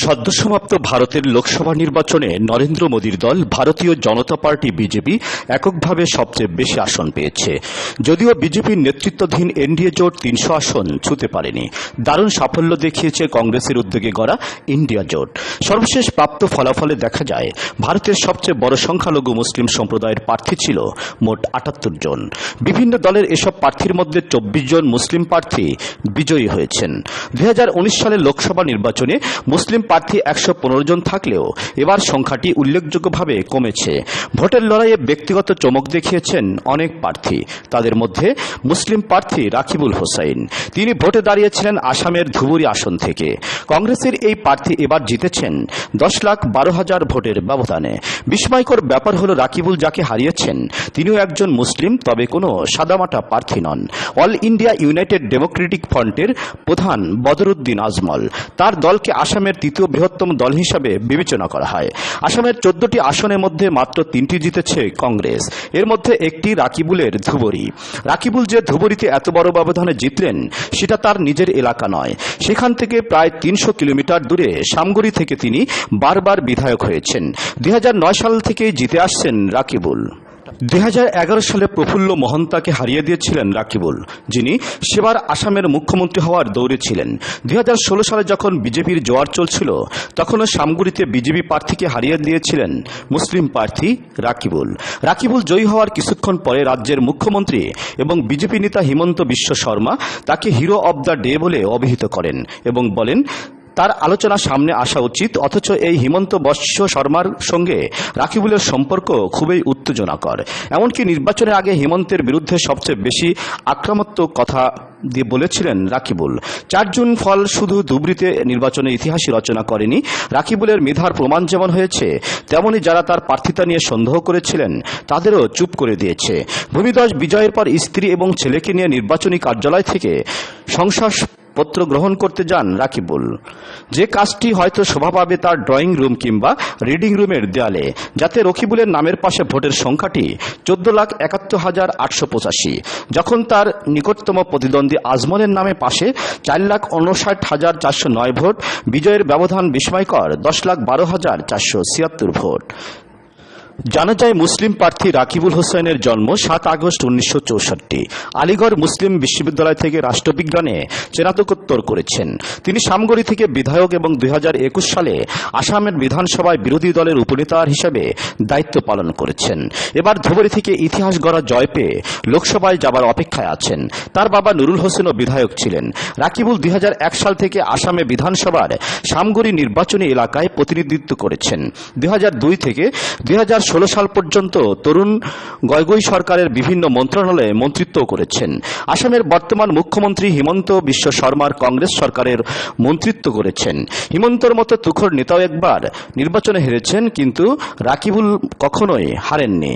সদ্যসমাপ্ত ভারতের লোকসভা নির্বাচনে নরেন্দ্র মোদীর দল ভারতীয় জনতা পার্টি বিজেপি এককভাবে সবচেয়ে বেশি আসন পেয়েছে। যদিও বিজেপির নেতৃত্বাধীন এনডিএ জোট তিনশো আসন ছুতে পারেনি। দারুণ সাফল্য দেখিয়েছে কংগ্রেসের উদ্যোগে গড়া ইন্ডিয়া জোট। সর্বশেষ প্রাপ্ত ফলাফলে দেখা যায়, ভারতের সবচেয়ে বড় সংখ্যালঘু মুসলিম সম্প্রদায়ের প্রার্থী ছিল মোট আটাত্তর জন। বিভিন্ন দলের এসব প্রার্থীর মধ্যে চব্বিশ জন মুসলিম প্রার্থী বিজয়ী হয়েছেন। দুই সালের লোকসভা নির্বাচনে মুসলিম প্রার্থী একশো পনেরো জন থাকলেও এবার সংখ্যাটি উল্লেখযোগ্যভাবে কমেছে। ভোটের লড়াইয়ে ব্যক্তিগত চমক দেখিয়েছেন অনেক প্রার্থী। তাদের মধ্যে মুসলিম প্রার্থী রাকিবুল হোসাইন। তিনি ভোটে দাঁড়িয়েছিলেন আসামের ধুবুরি আসন থেকে। কংগ্রেসের এই প্রার্থী এবার জিতেছেন দশ লাখ বারো হাজার ভোটের ব্যবধানে। বিস্ময়কর ব্যাপার হল, রাকিবুল যাকে হারিয়েছেন, তিনিও একজন মুসলিম, তবে কোনো সাদামাটা প্রার্থী নন। অল ইন্ডিয়া ইউনাইটেড ডেমোক্রেটিক ফ্রন্টের প্রধান বদরুদ্দিন আজমল। তার দলকে আসামের তৃতীয় বৃহত্তম দল হিসাবে বিবেচনা করা হয়। আসামের চোদ্দটি আসনের মধ্যে মাত্র তিনটি জিতেছে কংগ্রেস। এর মধ্যে একটি রাকিবুলের ধুবরী রাকিবুল যে ধুবরীতে এত বড় ব্যবধানে জিতলেন, সেটা তার নিজের এলাকা নয়। সেখান থেকে প্রায় তিনশো কিলোমিটার দূরে সামগুড়ি থেকে তিনি বারবার বিধায়ক হয়েছেন। দুই হাজার নয় সাল থেকেই জিতে আসছেন রাকিবুল। দুই হাজার এগারো সালে প্রফুল্ল মহন্তাকে হারিয়ে দিয়েছিলেন রাকিবুল, যিনি সেবার আসামের মুখ্যমন্ত্রী হওয়ার দৌড়ে ছিলেন। দুই হাজার ষোলো সালে যখন বিজেপির জোয়ার চলছিল, তখনও সামগুড়িতে বিজেপি প্রার্থীকে হারিয়ে দিয়েছিলেন মুসলিম প্রার্থী রাকিবুল। রাকিবুল জয়ী হওয়ার কিছুক্ষণ পরে রাজ্যের মুখ্যমন্ত্রী এবং বিজেপি নেতা হিমন্ত বিশ্ব শর্মা তাকে হিরো অব দ্য ডে বলে অভিহিত করেন এবং বলেন তার আলোচনা সামনে আসা উচিত, অথচ এই হিমন্ত বস্য শর্মার সঙ্গে রাকিবুলের সম্পর্ক খুবই উত্তেজনাকর। এমনকি নির্বাচনের আগে হিমন্তের বিরুদ্ধে সবচেয়ে বেশি আক্রমণাত্মক কথা দিয়ে বলেছিলেন রাকিবুল। চার জুন ফল শুধু ধুবড়িতে নির্বাচনে ইতিহাসই রচনা করেনি, রাকিবুলের মেধার প্রমাণ যেমন হয়েছে, তেমনি যারা তার প্রার্থিতা নিয়ে সন্দেহ করেছিলেন, তাদেরও চুপ করে দিয়েছে। ভূমিদশ বিজয়ের পর স্ত্রী এবং ছেলেকে নিয়ে নির্বাচনী কার্যালয় থেকে সংসদ পত্র গ্রহণ করতে যান রাকিবুল। যে কাজটি হয়তো শোভা পাবে তার ড্রয়িং রুম কিংবা রিডিং রুমের দেয়ালে, যাতে রকিবুলের নামের পাশে ভোটের সংখ্যাটি চোদ্দ লাখ একাত্তর হাজার আটশো পঁচাশি, যখন তার নিকটতম প্রতিদ্বন্দ্বী আজমলের নামে পাশে চার লাখ উনষাট হাজার চারশো নয় ভোট, বিজয়ের ব্যবধান বিস্ময়কর দশ লাখ বারো হাজার চারশো ছিয়াত্তর ভোট। জানা যায় মুসলিম প্রার্থী রাকিবুল হোসেনের জন্ম সাত আগস্ট উনিশশো চৌষট্টি। আলিগড় মুসলিম বিশ্ববিদ্যালয় থেকে রাষ্ট্রবিজ্ঞানে স্নাতকোত্তর করেছেন। তিনি সামগড়ি থেকে বিধায়ক এবং দুই হাজার একুশ সালে আসামের বিধানসভায় বিরোধী দলের উপনেতার হিসেবে দায়িত্ব পালন করেছেন। এবার ধুবড়ি থেকে ইতিহাস গড়া জয় পেয়ে লোকসভায় যাবার অপেক্ষায় আছেন। তার বাবা নুরুল হোসেনও বিধায়ক ছিলেন। রাকিবুল দুই হাজার এক সাল থেকে আসামে বিধানসভার সামগড়ি নির্বাচনী এলাকায় প্রতিনিধিত্ব করেছেন। দু হাজার দুই থেকে দুই হাজার ষোলো সাল পর্যন্ত তরুণ গয়গৈ সরকারের বিভিন্ন মন্ত্রণালয়ে মন্ত্রিত্ব করেছেন। আসামের বর্তমান মুখ্যমন্ত্রী হিমন্ত বিশ্ব শর্মার কংগ্রেস সরকারের মন্ত্রিত্ব করেছেন। হিমন্তর মতো তুখর নেতাও একবার নির্বাচনে হেরেছেন, কিন্তু রাকিবুল কখনোই হারেননি।